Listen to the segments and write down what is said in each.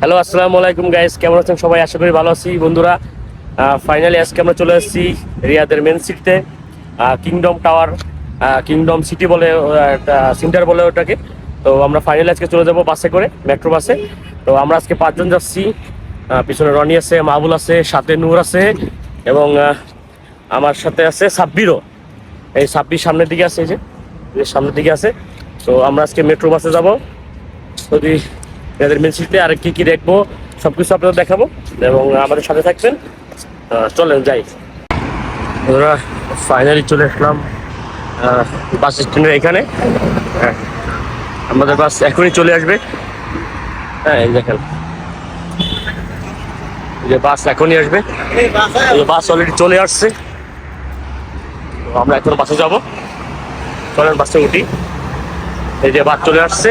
Hello, আসসালামু আলাইকুম guys কেমন আছেন সবাই? আশা করি ভালো আছি। বন্ধুরা ফাইনালি আজকে আমরা চলে এসেছি রিয়াদের মেন সিটিতে কিংডম টাওয়ার কিংডম সিটি বলে সেন্টার বলে ওটাকে। তো আমরা ফাইনালি আজকে চলে যাব বাসে করে মেট্রো বাসে তো আমরা আজকে পাঁচজন যাচ্ছি। পিছনে রনি আছে, মাহবুল আছে, সাথে নূর আছে এবং আমার সাথে আছে সাব্বিরও। এই সাব্বির সামনের দিকে আছে, এই যে এই যে সামনের দিকে আছে। তো আমরা আজকে মেট্রো বাসে যাব। যদি এদের মিউনিসিটিতে আর কি কি দেখব সবকিছু আপনাদের দেখাবো এবং আমাদের সাথে থাকবেন। চলেন যাই। ওরা ফাইনালি চলে আসলাম বাস স্ট্যান্ডের এখানে। হ্যাঁ, আমাদের বাস এখনই চলে আসবে। হ্যাঁ দেখেন। যে বাস এখনই আসবে। বাস অলরেডি চলে আসছে। আমরা এখন বাসে যাব। চলেন বাসে উঠি। এই যে বাস চলে আসছে।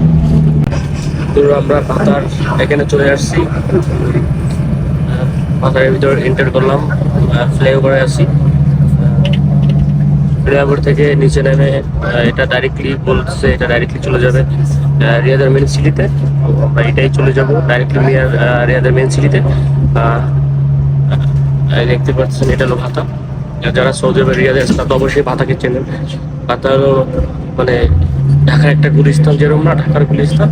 তো আমরা পাতার এখানে চলে আসছি। পাতার ভিতর এন্টার করলাম ফ্লাইওভারে আসি ফ্লাইওভার থেকে নিচে নেমে এটা ডাইরেক্টলি বলছে এটা ডাইরেক্টলি চলে যাবে রিয়াদের মেন সিটিতে আমরা এটাই চলে যাব ডাইরেক্টলি রিয়াদের মেন সিটিতে দেখতে পাচ্ছেন, এটা হলো ভাতা। যারা সৌদি আরবের রিয়াদে আছে, তারা তো অবশ্যই ভাতাকে চেনেন। ভাতা হলো মানে ঢাকার একটা গুলিস্তান যেরকম না, ঢাকার গুলিস্তান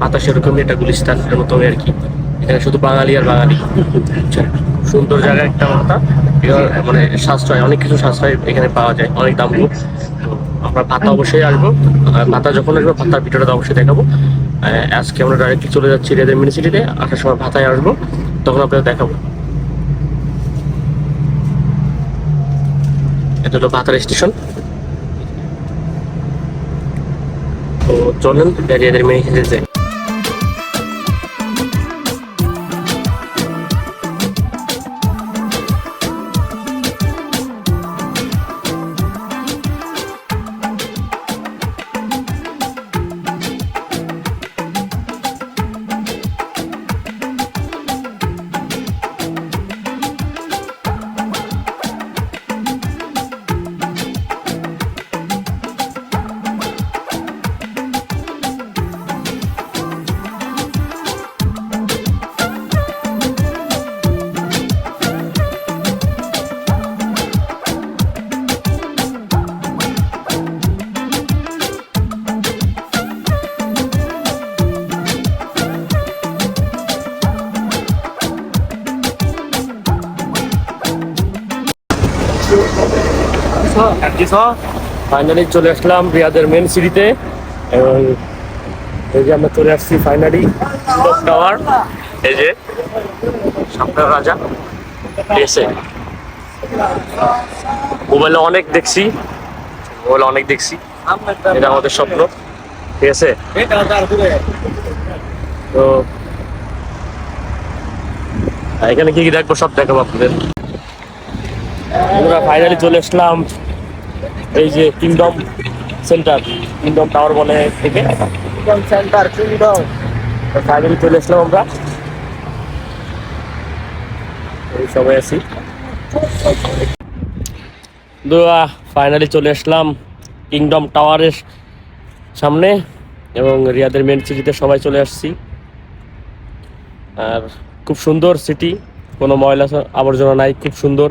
পাতা সেরকমই একটা গুলিস্তানের মতনই আর কি। এখানে শুধু বাঙালি আর বাঙালি। সুন্দর জায়গা একটা মাথা মানে সাশ্রয়, অনেক কিছু সাশ্রয় এখানে পাওয়া যায়, অনেক দাম আমরা পাতা অবশ্যই আসব। পাতা যখন আসব, পাতার ভিডিওটা অবশ্যই দেখাবো। আজকে আমরা ডাইরেক্টলি চলে যাচ্ছি রেদের মিউনিসিটিতে আসার সময় পাতায় আসব, তখন আপনাদের দেখাবো। এটা হলো পাতার স্টেশন তো চলেন রিয়াদের মিউনিসিটিতে যাই ফাইনালি চলে আসলাম রিয়াদের মেন সিটিতে এবং এই যে আমরা চলে আসছি ফাইনালি টাওয়ার এই যে সামনের রাজা এসে। মোবাইলে অনেক দেখছি মোবাইলে অনেক দেখছি। এটা আমাদের স্বপ্ন। ঠিক আছে? তো এখানে কি কি দেখব সব দেখাবো আপনাদের। আমরা ফাইনালি চলে আসলাম এই যে কিংডম সেন্টার কিংডম টাওয়ার বলে থেকে কিংডম সেন্টার কিংডম ফাইনালি চলে আসলাম আমরা। এই সবাই আছি। ফাইনালি চলে আসলাম কিংডম টাওয়ারের সামনে এবং রিয়াদের মেন সিটিতে সবাই চলে আসছি। আর খুব সুন্দর সিটি কোনো ময়লা আবর্জনা নাই খুব সুন্দর।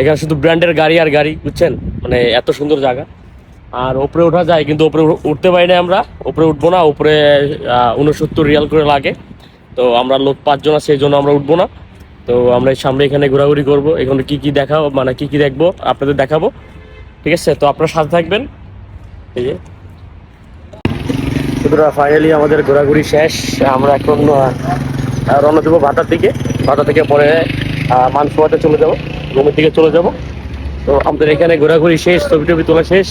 এখানে শুধু ব্র্যান্ডের গাড়ি আর গাড়ি, বুঝছেন? মানে এত সুন্দর জায়গা। আর ওপরে ওঠা যায়, কিন্তু ওপরে উঠতে পারি না আমরা। উপরে উঠবো না উপরে উনসত্তর রিয়াল করে লাগে। তো আমরা লোক পাঁচজন আছে, সেই জন্য আমরা উঠবো না। তো আমরা সামনে এখানে ঘোরাঘুরি করব। এখানে কি কি দেখাবো মানে কি কি দেখব, আপনাদের দেখাবো। ঠিক আছে? তো আপনারা সাথে থাকবেন। এই যে। ফাইনালি আমাদের ঘোরাঘুরি শেষ। আমরা এখন রওনা দেবো ভাটার দিকে। ভাটা থেকে পরে মানসুয়াতে চলে যাব। রুমের দিকে চলে যাব। তো আমাদের এখানে ঘোরাঘুরি শেষ, ছবি টবি তোলা শেষ।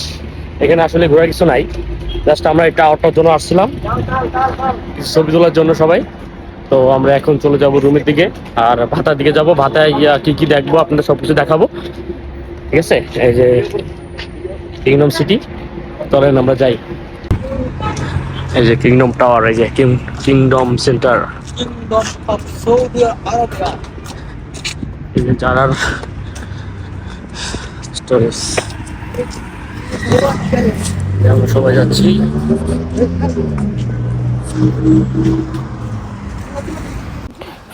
এখানে আসলে ঘোরার কিছু নাই। জাস্ট আমরা একটা অটোর জন্য আসছিলাম। ছবি তোলার জন্য সবাই। তো আমরা এখন চলে যাব রুমের দিকে। আর ভাতার দিকে যাব। ভাতায় গিয়া কি কি দেখব আপনাদের সব কিছু দেখাবো। ঠিক আছে? এই যে কিংডম সিটি চলেন আমরা যাই। এই যে কিংডম টাওয়ার এই যে kingdom centre Kingdom of Saudi Arabia. জারার স্টোরেজ আমরা সবাই যাচ্ছি।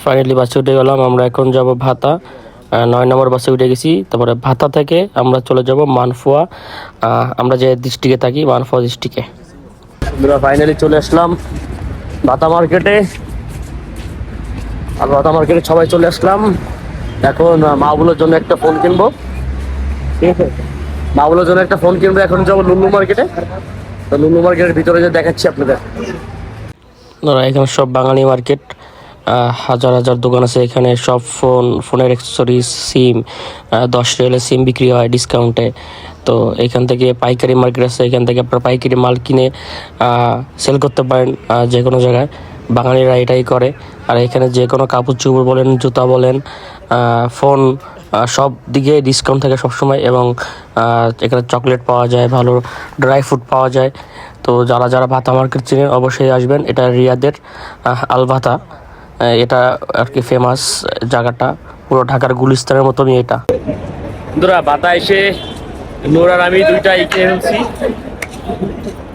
ফাইনালি বাসে উঠে গেলাম, আমরা এখন যাব ভাতা। নয় নম্বর বাসে উঠে গেছি। তারপরে ভাতা থেকে আমরা চলে যাব মানফুয়া। আমরা যে ডিস্ট্রিক্টে থাকি, মানফুয়া ডিস্ট্রিক্টে আমরা ফাইনালি চলে আসলাম ভাতা মার্কেটে আর ভাতা মার্কেটে সবাই চলে আসলাম। এখন মাহবুলের জন্য একটা ফোন কিনবো। ঠিক আছে জন্য একটা ফোন কিনবো, এখন যাব লুলু মার্কেটে। তো লুলু মার্কেটের ভিতরে যে দেখাচ্ছি আপনাদের। ধরো, এখানে সব বাঙালি মার্কেট হাজার হাজার দোকান আছে। এখানে সব ফোন ফোনের অ্যাক্সেসরিজ সিম দশ রিয়ালের সিম বিক্রি হয় ডিসকাউন্টে তো এখান থেকে পাইকারি মার্কেট আছে। এখান থেকে আপনার পাইকারি মাল কিনে সেল করতে পারেন যে কোনো জায়গায়। বাঙালিরা এটাই করে। আর এখানে যে কোনো কাপড় চোপড় বলেন জুতা বলেন ফোন সব দিকে ডিসকাউন্ট থাকে সবসময় এবং এখানে চকলেট পাওয়া যায় ভালো ড্রাই ফ্রুট পাওয়া যায়। তো যারা যারা ভাতা মার্কেট চিনেন অবশ্যই আসবেন। এটা রিয়াদের আহ, আল ভাতা এটা আর কি ফেমাস জায়গাটা। পুরো ঢাকার গুলিস্তানের মতনই এটা। বন্ধুরা ভাতা এসে আমি দুইটা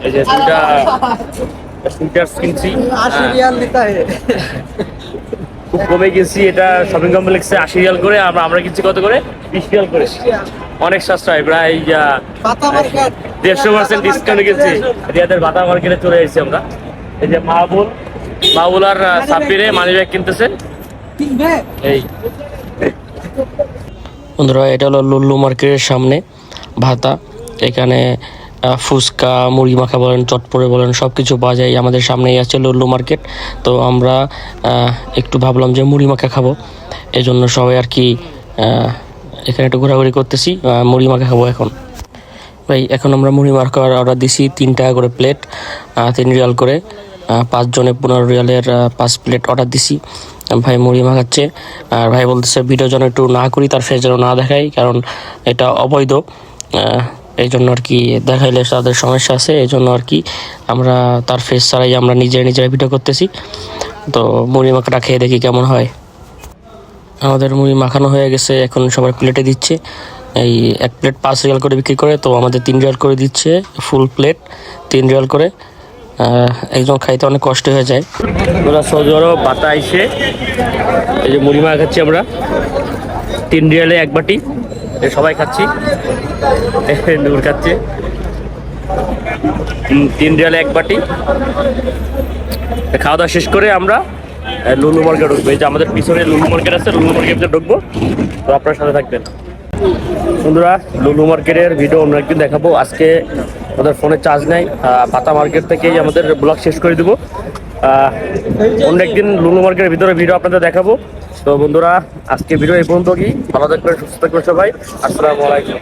এই যে দুইটা স্নিকার্স কিনছি। খুব কমে গেছি এটা শপিং কমপ্লেক্সে আশি রিয়াল করে আমরা আমরা কিনছি কত করে? বিশ রিয়াল করে। অনেক সাশ্রয় প্রায় দেড়শো পার্সেন্ট ডিসকাউন্ট গেছি রিয়াদের বাতা মার্কেটে চলে এসেছি আমরা। এই যে মাহবুল মাহবুল আর সাপিরে মানি ব্যাগ কিনতেছে। এই। বন্ধুরা এটা হলো লুল্লু মার্কেটের সামনে ভাতা। এখানে ফুচকা মুড়ি মাখা বলেন চটপড়ে বলেন সব কিছু পাওয়া যায়। আমাদের সামনেই আছে লুল্লু মার্কেট। তো আমরা একটু ভাবলাম যে মুড়ি মাখা খাব। এই জন্য সবাই আর কি এখানে একটু ঘোরাঘুরি করতেছি। মুড়ি মাখা খাব এখন। ভাই, এখন আমরা মুড়ি মাখার অর্ডার দিছি তিন টাকা করে প্লেট তিন রিয়াল করে। পাঁচজনে পনেরো রিয়ালের পাঁচ প্লেট অর্ডার দিছি। ভাই মুড়ি মাখাচ্ছে। আর ভাই বলতেছে, ভিডিও যেন একটু না করি, তার ফেস যেন না দেখাই, কারণ এটা অবৈধ। এই জন্য আর কি দেখাইলে তাদের সমস্যা আছে এই জন্য আর কি আমরা তার ফেস ছাড়াই আমরা নিজে নিজেরা ভিডিও করতেছি। তো মুড়ি মাখাটা খেয়ে দেখি কেমন হয়। আমাদের মুড়ি মাখানো হয়ে গেছে, এখন সবার প্লেটে দিচ্ছে। এই এক প্লেট পাঁচ রিয়াল করে বিক্রি করে, তো আমাদের তিন রিয়াল করে দিচ্ছে ফুল প্লেট তিন রিয়াল করে। একজন খাইতে অনেক কষ্ট হয়ে যায়। ওরা সজোরও বাতা আইসে এই যে মুড়ি মাখা খাচ্ছি আমরা। তিন রিয়ালে এক বাটি। সবাই খাচ্ছি। নূর খাচ্ছে। তিন- রিয়ালে এক বাটি। খাওয়া দাওয়া শেষ করে আমরা লুলু মার্কেট ঢুকবো। এই যে আমাদের পিছনে লুলু মার্কেট আছে, লুলু মার্কেটে ঢুকবো। তো আপনার সাথে থাকবেন। বন্ধুরা, লুলু মার্কেটের ভিডিও অন্য একদিন দেখাবো। আজকে আমাদের ফোনে চার্জ নাই। পাতা মার্কেট থেকেই আমাদের ব্লগ শেষ করে দেবো। অন্য একদিন লুলু মার্কেটের ভিতরে ভিডিও আপনাদের দেখাবো। তো বন্ধুরা, আজকে ভিডিও এই পর্যন্ত কি ভালো থাকবেন, সুস্থ থাকবেন সবাই। আসসালামু আলাইকুম।